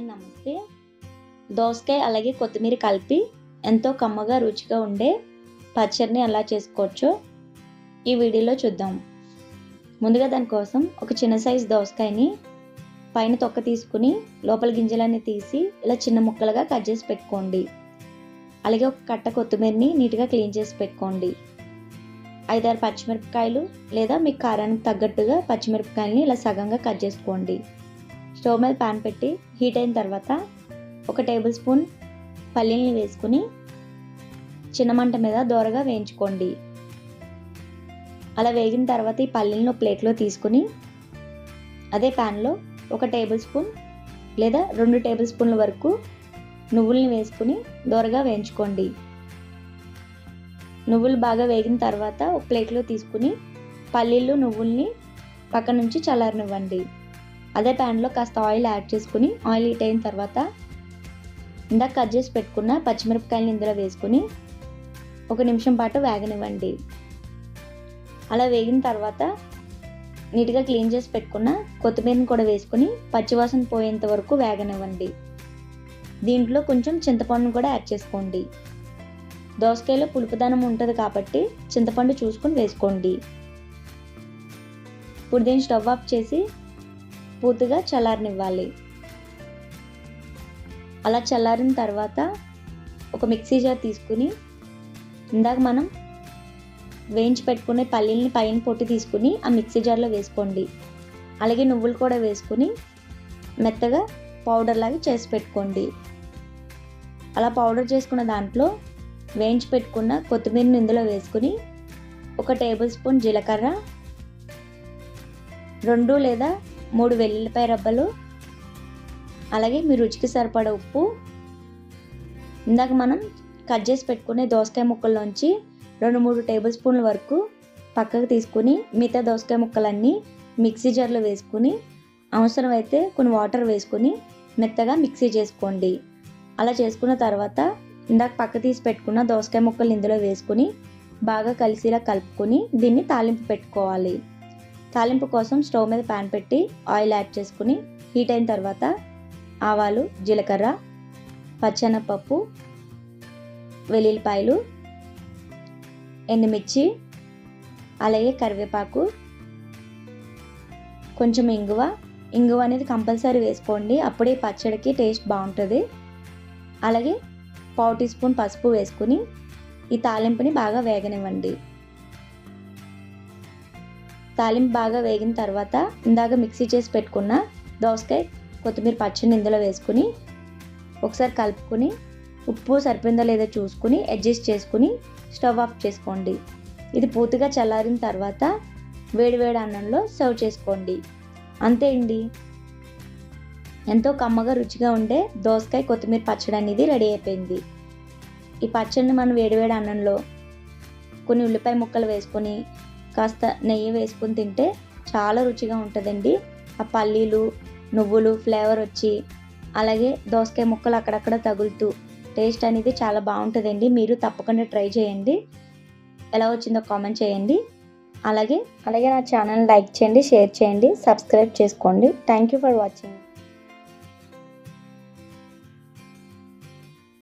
And నమస్తే దోసకాయ అలాగే కొత్తిమీర కలిపి ఎంతో కమ్మగా రుచిగా ఉండే పచ్చడిని ఎలా చేసుకోవచ్చో ఈ వీడియోలో చూద్దాం. ముందుగా దానికోసం ఒక చిన్న సైజు దోసకాయని పైన తొక్క తీసుకుని లోపల గింజలన్నీ తీసి ఇలా చిన్న ముక్కలుగా కట్ చేసి పెట్టుకోండి. అలాగే ఒక కట్ట కొత్తిమీరని నీట్గా క్లీన్ చేసి పెట్టుకోండి. ఐదారు పచ్చిమిరపకాయలు లేదా మీ కారానికి తగ్గట్టుగా పచ్చిమిరపకాయలని ఇలా సగంగా కట్ చేసుకోండి. స్టవ్ మీద పాన్ పెట్టి హీట్ అయిన తర్వాత ఒక టేబుల్ స్పూన్ పల్లీల్ని వేసుకుని చిన్న మంట మీద దోరగా వేయించుకోండి. అలా వేగిన తర్వాత ఈ పల్లీలను ప్లేట్లో తీసుకుని అదే ప్యాన్లో ఒక టేబుల్ స్పూన్ లేదా రెండు టేబుల్ స్పూన్ల వరకు నువ్వుల్ని వేసుకుని దోరగా వేయించుకోండి. నువ్వులు బాగా వేగిన తర్వాత ఒక ప్లేట్లో తీసుకుని పల్లీలు నువ్వుల్ని పక్క నుంచి చల్లారనివ్వండి. అదే ప్యాన్లో కాస్త ఆయిల్ యాడ్ చేసుకుని ఆయిల్ హీట్ అయిన తర్వాత ఇందాక కట్ చేసి పెట్టుకున్న పచ్చిమిరపకాయలను ఇందులో వేసుకుని ఒక నిమిషం పాటు వేగనివ్వండి. అలా వేగిన తర్వాత నీట్గా క్లీన్ చేసి పెట్టుకున్న కొత్తిమీరని కూడా వేసుకుని పచ్చివాసన పోయేంత వరకు వేగనివ్వండి. దీంట్లో కొంచెం చింతపండును కూడా యాడ్ చేసుకోండి. దోసకాయలో పులుపుదనం ఉంటుంది కాబట్టి చింతపండు చూసుకొని వేసుకోండి. ఇప్పుడు దీన్ని స్టవ్ ఆఫ్ చేసి పూర్తిగా చల్లారనివ్వాలి. అలా చల్లారిన తర్వాత ఒక మిక్సీ జార్ తీసుకుని ఇందాక మనం వేయించి పెట్టుకునే పల్లీలని పైన పొట్టి తీసుకుని ఆ మిక్సీ జార్లో వేసుకోండి. అలాగే నువ్వులు కూడా వేసుకుని మెత్తగా పౌడర్ లాగా చేసి పెట్టుకోండి. అలా పౌడర్ చేసుకున్న దాంట్లో వేయించి పెట్టుకున్న కొత్తిమీరని ఇందులో వేసుకుని ఒక టేబుల్ స్పూన్ జీలకర్ర రెండు లేదా మూడు వెల్లుల్లిపాయ రబ్బలు అలాగే మీ రుచికి సరిపడ ఉప్పు. ఇందాక మనం కట్ చేసి పెట్టుకునే దోసకాయ ముక్కల్లోంచి రెండు మూడు టేబుల్ స్పూన్ల వరకు పక్కకు తీసుకుని మిగతా దోసకాయ ముక్కలన్నీ మిక్సీ జార్లో వేసుకుని అవసరమైతే కొన్ని వాటర్ వేసుకుని మెత్తగా మిక్సీ చేసుకోండి. అలా చేసుకున్న తర్వాత ఇందాక పక్క తీసి పెట్టుకున్న దోసకాయ ముక్కలు ఇందులో వేసుకుని బాగా కలిసిలా కలుపుకొని దీన్ని తాలింపు పెట్టుకోవాలి. తాలింపు కోసం స్టవ్ మీద ప్యాన్ పెట్టి ఆయిల్ యాడ్ చేసుకుని హీట్ అయిన తర్వాత ఆవాలు జీలకర్ర పచ్చెనపప్పు వెల్లుల్లిపాయలు ఎండుమిర్చి అలాగే కరివేపాకు కొంచెం ఇంగువ. ఇంగువ అనేది కంపల్సరీ వేసుకోండి. అప్పుడే పచ్చడికి టేస్ట్ బాగుంటుంది. అలాగే పావు టీ స్పూన్ పసుపు వేసుకుని ఈ తాలింపుని బాగా వేగనివ్వండి. తాలింపు బాగా వేగిన తర్వాత ఇందాక మిక్సీ చేసి పెట్టుకున్న దోసకాయ కొత్తిమీర పచ్చడిని ఇందులో వేసుకుని ఒకసారి కలుపుకొని ఉప్పు సరిపోయిందో లేదో చూసుకుని అడ్జస్ట్ చేసుకుని స్టవ్ ఆఫ్ చేసుకోండి. ఇది పూర్తిగా చల్లారిన తర్వాత వేడివేడి అన్నంలో సర్వ్ చేసుకోండి. అంతే అండి. ఎంతో కమ్మగా రుచిగా ఉండే దోసకాయ కొత్తిమీర పచ్చడి అనేది రెడీ అయిపోయింది. ఈ పచ్చడిని మనం వేడివేడి అన్నంలో కొన్ని ఉల్లిపాయ ముక్కలు వేసుకొని కాస్త నెయ్యి వేసుకుని తింటే చాలా రుచిగా ఉంటుందండి. ఆ పల్లీలు నువ్వులు ఫ్లేవర్ వచ్చి అలాగే దోసకాయ ముక్కలు అక్కడక్కడ తగులుతూ టేస్ట్ అనేది చాలా బాగుంటుందండి. మీరు తప్పకుండా ట్రై చేయండి. ఎలా వచ్చిందో కామెంట్ చేయండి. అలాగే అలాగే నా ఛానల్ లైక్ చేయండి షేర్ చేయండి సబ్స్క్రైబ్ చేసుకోండి. Thank you for watching